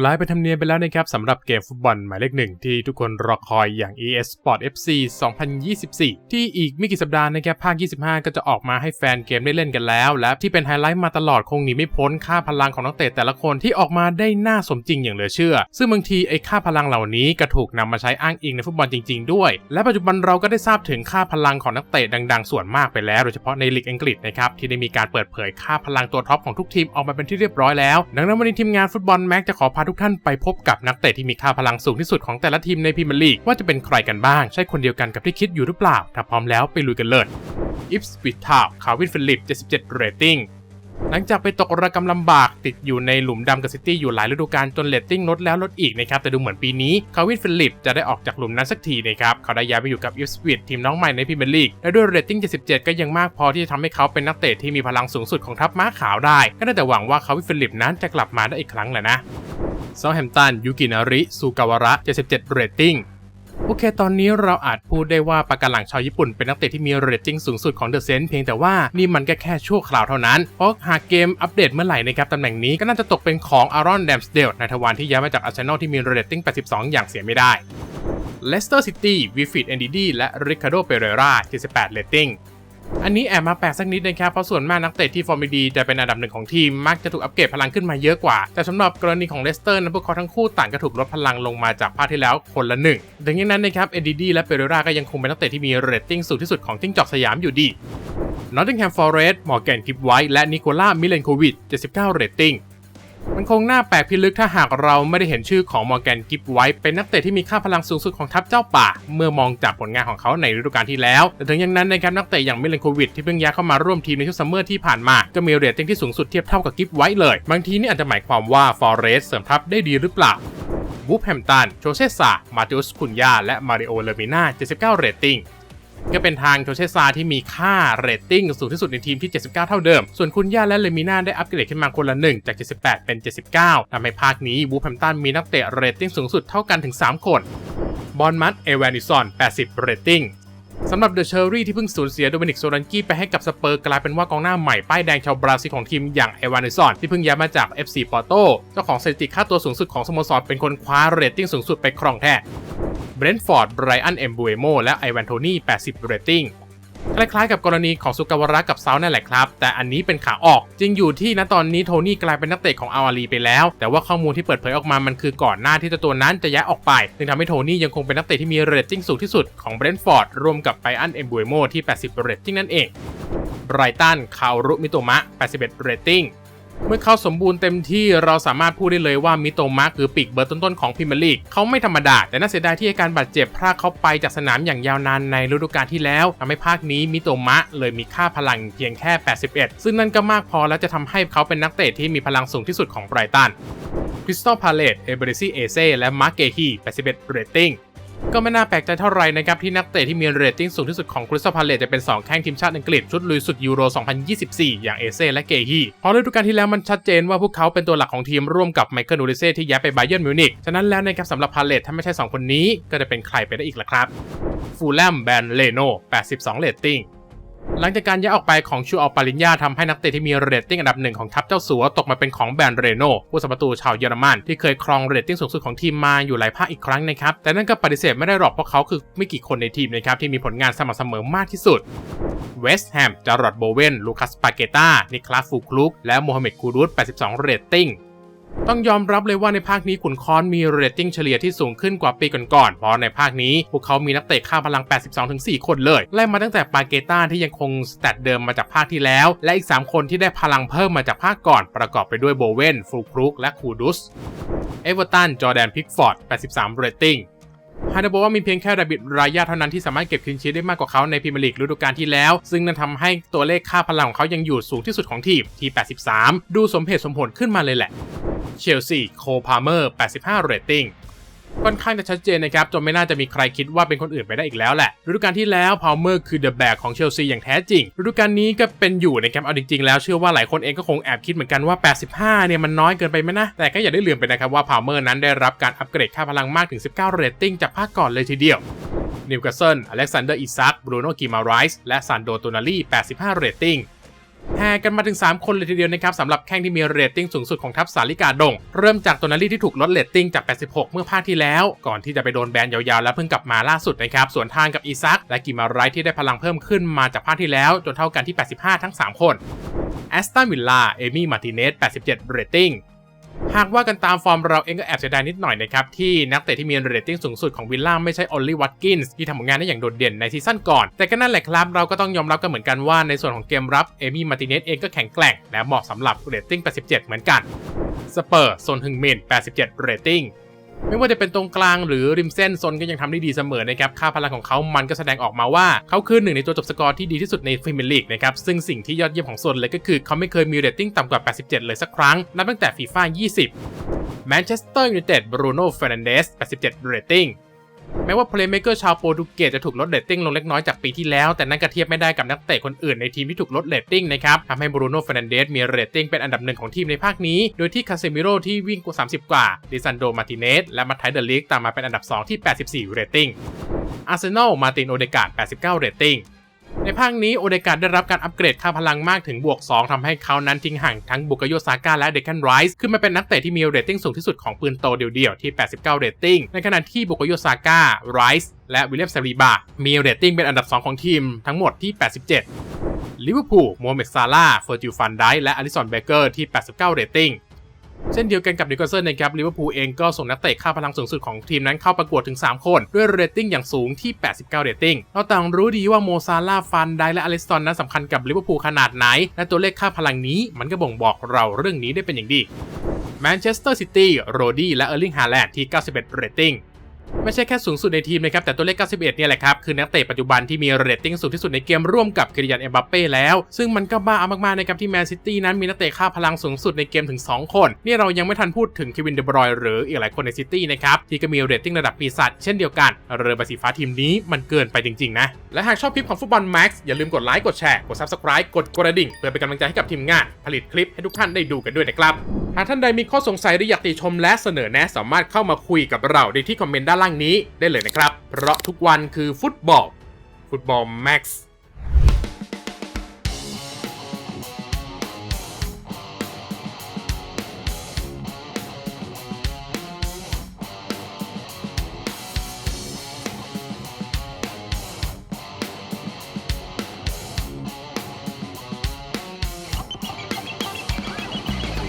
กลายเป็นธรรมเนียมไปแล้วนะครับสำหรับเกมฟุตบอลหมายเลขหนึ่งที่ทุกคนรอคอยอย่าง ES Sport FC 2024 ที่อีกไม่กี่สัปดาห์นะครับภาค 25 ก็จะออกมาให้แฟนเกมได้เล่นกันแล้ว และที่เป็นไฮไลท์มาตลอดคงหนีไม่พ้นค่าพลังของนักเตะแต่ละคนที่ออกมาได้น่าสมจริงอย่างเหลือเชื่อ ซึ่งบางทีไอ้ค่าพลังเหล่านี้ก็ถูกนำมาใช้อ้างอิงในฟุตบอลจริง ๆ ด้วย และปัจจุบันเราก็ได้ทราบถึงค่าพลังของนักเตะดัง ๆ ส่วนมากไปแล้วโดยเฉพาะในลีกอังกฤษนะครับที่ได้มีการเปิดเผยค่าพลังตัวท็อปของทุกทีมออกมาเป็นที่เรียบร้อยแล้วดังนั้นวันนี้ทีมงานฟุตบอลแม็กจะขอพาทุกท่านไปพบกับนักเตะที่มีค่าพลังสูงที่สุดของแต่ละทีมในพรีเมียร์ลีกว่าจะเป็นใครกันบ้าง ใช่คนเดียวกันกับที่คิดอยู่หรือเปล่า ถ้าพร้อมแล้วไปลุยกันเลยอิฟสปิททาวคาวินฟิลิป 77 เรตติ้งหลังจากไปตกระกำลำบากติดอยู่ในหลุมดำกับซิตี้อยู่หลายฤดูกาลจนเรตติ้งลดแล้วลดอีกนะครับ แต่ดูเหมือนปีนี้คาวินฟิลิปจะได้ออกจากหลุมนั้นสักทีนะครับ เขาได้ย้ายไปอยู่กับอิฟสปิททีมน้องใหม่ในพรีเมียร์ลีกและด้วยเรตติ้ง 77 ก็ยังมากพอที่จะทำให้เขาเป็นนักเตะที่มีพลังสูงสุดของทัพม้าขาวได้ ก็ได้แต่หวังว่าคาวินฟิลิปนั้นจะกลับมาได้อีกครั้งแหละนะ ซาแฮมตันยูกินาริซูกาวาระ 77 เรตติ้งโอเค ตอนนี้เราอาจพูดได้ว่าปากกาหลังชาวญี่ปุ่นเป็นนักเตะที่มีเรตติ้งสูงสุดของเดอะเซนต์เพียงแต่ว่านี่มันก็แค่ชั่วคราวเท่านั้น เพราะหากเกมอัปเดตเมื่อไหร่นะครับตำแหน่งนี้ก็น่าจะตกเป็นของอารอนแดมสเดลในทวารที่ย้ายมาจากอาร์เซนอลที่มีเรตติ้ง 82 อย่างเสียไม่ได้เลสเตอร์ซิตี้วิฟิตเอนดิดีและริคารโดเปเรรา78เรตติ้ง อันนี้แอบมาแปลกสักนิดนะครับ เพราะส่วนมากนักเตะที่ฟอร์มดีจะเป็นอันดับหนึ่งของทีม มักจะถูกอัปเกรดพลังขึ้นมาเยอะกว่า แต่สำหรับกรณีของเลสเตอร์นั้นพวกเขาทั้งคู่ต่างก็ถูกลดพลังลงมาจากภาคที่แล้วคนละหนึ่งดังนั้นนะครับเอ็ดดีดีและเปโรราก็ยังคงเป็นนักเตะที่มีเรตติ้งสูงที่สุดของจิ้งจอกสยามอยู่ดีนอตติงแฮมฟอร์เรสต์มอร์แกนกิฟไวท์และนิโคล่ามิเลนโควิด79เรตติ้ง มันคงน่าแปลกพิลึกถ้าหากเราไม่ได้เห็นชื่อของมอร์แกนกิฟไว้ เป็นนักเตะที่มีค่าพลังสูงสุดของทัพเจ้าป่า เมื่อมองจากผลงานของเขาในฤดูกาลที่แล้ว แต่ถึงอย่างนั้นนะครับนักเตะอย่างมิเลนโควิดที่เพิ่งย้ายเข้ามาร่วมทีมในช่วงซัมเมอร์ที่ผ่านมา ก็มีเรตติ้งที่สูงสุดเทียบเท่ากับกิฟไว้เลย บางทีนี่อาจจะหมายความว่าฟอร์เรสเสริมทัพได้ดีหรือเปล่าวูฟแฮมตันโชเชซา มาติอุสคุนยา และมาริโอ เลมิน่า 79 เรตติ้ง ก็เป็นทางโชเชซาที่มีค่าเรตติ้งสูงที่สุดในทีมที่ 79 เท่าเดิม ส่วนคุณย่าและเลมิน่าได้อัปเกรดขึ้นมาคนละ 1 จาก 78 เป็น 79 ทำให้ภาคนี้บูแฮมตันมีนักเตะเรตติ้งสูงสุดเท่ากันถึง 3 คน บอลมัตเอวานิสัน80 เรตติ้งสำหรับเดอะเชอรี่ที่เพิ่งสูญเสียโดมินิกโซลันกี้ไปให้กับสเปอร์กลายเป็นว่ากองหน้าใหม่ป้ายแดงชาวบราซิลของทีมอย่างเอวานิสันที่เพิ่งย้ายมาจาก FC ปอร์โตเจ้าของสถิติค่าตัวสูงสุดของสโมสรเป็นคนคว้าเรตติ้งสูงสุดไปครองแท้ เบรนท์ฟอร์ดไบรอันเอ็มบูเอโมและไอวันโทนี่ 80 เรตติ้งคล้ายๆกับกรณีของสุกาวาระกับเซานั่นแหละครับ แต่อันนี้เป็นขาออกจริงอยู่ที่ณตอนนี้โทนี่กลายเป็นนักเตะของอาลีไปแล้ว แต่ว่าข้อมูลที่เปิดเผยออกมามันคือก่อนหน้าที่ตัวนั้นจะย้ายออกไปจึงทำให้โทนี่ยังคงเป็นนักเตะที่มีเรตติ้งสูงที่สุดของเบรนท์ฟอร์ดรวมกับไบรอันเอ็มบูเอโมที่ 80 เรตติ้งนั่นเองไบรตันคารุมิโตมะ 81 เรตติ้ง เมื่อเขาสมบูรณ์เต็มที่เราสามารถพูดได้เลยว่ามิโตมะคือปีกเบอร์ต้นๆของพรีเมียร์ลีกเขาไม่ธรรมดา แต่น่าเสียดายที่อาการบาดเจ็บพรากเขาไปจากสนามอย่างยาวนานในฤดูกาลที่แล้วทำให้ภาคนี้มิโตมะเลยมีค่าพลังเพียงแค่ 81 ซึ่งนั่นก็มากพอแล้วจะทำให้เขาเป็นนักเตะที่มีพลังสูงที่สุดของไบรตันคริสตัลพาเลตเอเบริซีเอเซและมาร์เกฮี81เรตติ้ง ก็ไม่น่าแปลกใจเท่าไหร่นะครับ ที่นักเตะที่มีเรตติ้งสูงที่สุดของคริสตัลพาเลตจะเป็น 2 แข้งทีมชาติอังกฤษ ชุดลุยสุดยูโร 2024 อย่างเอเซ่และเกฮีเพราะฤดูกาลที่แล้วมันชัดเจนว่าพวกเขาเป็นตัวหลักของทีมร่วมกับไมเคิลนูริเซ่ที่ย้ายไปไบเยิร์นมิวนิกฉะนั้นแล้วนะครับสำหรับพาเลตถ้าไม่ใช่ 2 คนนี้ ก็จะเป็นใครไปได้อีกล่ะครับฟูลแลมแบนเลโน82เรตติ้ง หลังจากการย้ายออกไปของชูอัลปาลินยาทำให้นักเตะที่มีเรตติ้งอันดับหนึ่งของทัพเจ้าสัวตกมาเป็นของแบรนด์เรโนผู้สัมประตูชาวเยอรมันที่เคยครองเรตติ้งสูงสุดของทีมมาอยู่หลายภาคอีกครั้งนะครับ แต่นั่นก็ปฏิเสธไม่ได้หรอกเพราะเขาคือไม่กี่คนในทีมนะครับที่มีผลงานสม่ำเสมอมากที่สุดเวสต์แฮมจารอดโบเวนลูคัสปาเกตานิคลาสฟูคลุกและโมฮัมเหม็ดคูรุส82 เรตติ้ง ต้องยอมรับเลยว่าในภาคนี้ขุนค้อนมีเรตติ้งเฉลี่ยที่สูงขึ้นกว่าปีก่อนๆ เพราะในภาคนี้ พวกเขามีนักเตะค่าพลัง 82-4 คนเลย ไล่มาตั้งแต่ปาเกต้าที่ยังคงสแตทเดิมมาจากภาคที่แล้ว และอีก 3 คนที่ได้พลังเพิ่มมาจากภาคก่อน ประกอบไปด้วยโบเวนฟูครุกและคูดุส เอเวอร์ตัน จอแดน พิกฟอร์ด 83 เรตติ้ง ฮานาบอกว่ามีเพียงแค่ดาบิดรายาเท่านั้นที่สามารถเก็บคลีนชีได้มากกว่าเขาในพรีเมียร์ลีกฤดูกาลที่แล้ว ซึ่งนั่นทำให้ตัวเลขค่าพลังของเขายังอยู่สูงที่สุดของทีมที่ 83 ดูสมเหตุสมผลขึ้นมาเลยแหละเชลซีโคพาเมอร์ 85 เรตติ้ง ค่อนข้างจะชัดเจนนะครับจนไม่น่าจะมีใครคิดว่าเป็นคนอื่นไปได้อีกแล้วแหละฤดูกาลที่แล้วพาวเมอร์คือเดอะแบกของเชลซีอย่างแท้จริงฤดูกาลนี้ก็เป็นอยู่นะครับเอาจริงๆแล้วเชื่อว่าหลายคนเองก็คงแอบคิดเหมือนกันว่า 85 เนี่ยมันน้อยเกินไปไหมนะแต่ก็อย่าได้ลืมไปนะครับว่าพาวเมอร์นั้นได้รับการอัปเกรดค่าพลังมากถึง 19 เรตติ้งจากภาคก่อนเลยทีเดียวนิวคาสเซิลอเล็กซานเดอร์อิซักบรูโนกิมาไรส์และซานโดโตนาลี85 เรตติ้ง แห่กันมาถึง 3 คนเลยทีเดียวนะครับสำหรับแข้งที่มีเรตติ้งสูงสุดของทัพสาลิกาดง เริ่มจากตัวนาลีที่ถูกลดเรตติ้งจาก 86 เมื่อภาคที่แล้ว ก่อนที่จะไปโดนแบนยาวๆ แล้วเพิ่งกลับมาล่าสุดนะครับส่วนทางกับอีซักและกิมาไรที่ได้พลังเพิ่มขึ้นมาจากภาคที่แล้ว จนเท่ากันที่ 85 ทั้ง 3 คนแอสตันวิลล่าเอมี่มาร์ติเนส87เรตติ้ง หากว่ากันตามฟอร์มเราเองก็แอบเสียดายนิดหน่อยนะครับ ที่นักเตะที่มีเรตติ้งสูงสุดของวิลล่าไม่ใช่ออลลี่วัตกินส์ที่ทำผลงานได้อย่างโดดเด่นในซีซั่นก่อน แต่ก็นั่นแหละครับ เราก็ต้องยอมรับกันเหมือนกันว่าในส่วนของเกมรับเอมี่มาร์ติเนสเองก็แข็งแกร่งและเหมาะสำหรับเรตติ้ง 87 เหมือนกันสเปอร์โซนฮึงมิน87 เรตติ้ง ไม่ว่าจะเป็นตรงกลางหรือริมเส้นซนก็ยังทำได้ดีเสมอนะครับค่าพลังของเขามันก็แสดงออกมาว่าเขาคือหนึ่งในตัวจบสกอร์ที่ดีที่สุดในพรีเมียร์ลีกนะครับซึ่งสิ่งที่ยอดเยี่ยมของซนเลยก็คือเขาไม่เคยมีเรตติ้งต่ำกว่า 87 เลยสักครั้งนับตั้งแต่ฟีฟ่า20แมนเชสเตอร์ยูไนเต็ดบรูโน่เฟรนันเดส87เรตติ้ง แม้ว่าเพลย์เมเกอร์ชาวโปรตุเกสจะถูกลดเรตติ้งลงเล็กน้อยจากปีที่แล้ว แต่นั่นก็เทียบไม่ได้กับนักเตะคนอื่นในทีมที่ถูกลดเรตติ้งนะครับทำให้บรูโน่เฟร์นันเดสมีเรตติ้งเป็นอันดับหนึ่งของทีมในภาคนี้ โดยที่คาเซมิโร่ที่วิ่งกว่า 30 กว่าดิซันโดมาติเนสและมาไทเดอร์ลิกตามมาเป็นอันดับ 2 ที่ 84เรตติ้งอาร์เซนอลมาตินโอเดกาด89เรตติ้ง ในภาคนี้โอเดกาได้รับการอัปเกรดค่าพลังมากถึงบวก 2ทำให้เขานั้นทิ้งห่างทั้งบุกโยซาก้าและเดคันไรส์ขึ้นมาเป็นนักเตะที่มีเรตติ้งสูงที่สุดของปืนโตเดี่ยวๆที่ 89 เรตติ้ง ในขณะที่บุกโยซาก้าไรส์และวิลเลียมซารีบา มีเรตติ้งเป็นอันดับ 2 ของทีมทั้งหมดที่ 87ลิเวอร์พูลโมฮัมเม็ดซาลาเฟอร์จิลฟันไดและอลิสันเบเกอร์ที่ 89 เรตติ้ง เช่นเดียวกันกับนิวคาสเซิลนะครับลิเวอร์พูลเองก็ส่งนักเตะค่าพลังสูงสุดของทีมนั้นเข้าประกวดถึง 3 คน ด้วยเรตติ้งอย่างสูงที่ 89 เรตติ้งเราต่างรู้ดีว่าโมซาลาฟันไดและอลิสตันนั้นสำคัญกับลิเวอร์พูลขนาดไหน และตัวเลขค่าพลังนี้มันก็บ่งบอกเราเรื่องนี้ได้เป็นอย่างดีแมนเชสเตอร์ซิตี้โรดี้และเออร์ลิงฮาแลนด์ที่ 91 เรตติ้ง ไม่ใช่แค่สูงสุดในทีมนะครับแต่ตัวเลข 91 เนี่ยแหละครับ คือนักเตะปัจจุบันที่มีเรตติ้งสูงที่สุดในเกมร่วมกับกิริยันเอ็มบัปเป้แล้ว ซึ่งมันก็บ้ามากๆนะครับที่แมนซิตี้นั้นมีนักเตะค่าพลังสูงสุดในเกมถึง 2 คน นี่เรายังไม่ทันพูดถึงเควินเดบรอยหรืออีกหลายคนในซิตี้นะครับที่ก็มีเรตติ้งระดับปีศาจเช่นเดียวกันเรือใบสีฟ้าทีมนี้มันเกินไปจริงๆนะและหากชอบคลิปของฟุตบอลแม็กซ์อย่าลืมกดไลค์กดแชร์กด Subscribe กดกระดิ่งเพื่อเป็นกำลังใจให้กับทีมงาน ผลิตคลิปให้ทุกท่านได้ดูกันด้วยนะครับหากท่านใดมีข้อสงสัยหรืออยากติชมและเสนอแนะสามารถเข้ามาคุยกับเราได้ที่คอมเมนต์ด้านล่างนี้ได้เลยนะครับ เพราะทุกวันคือฟุตบอล ฟุตบอลแม็กซ์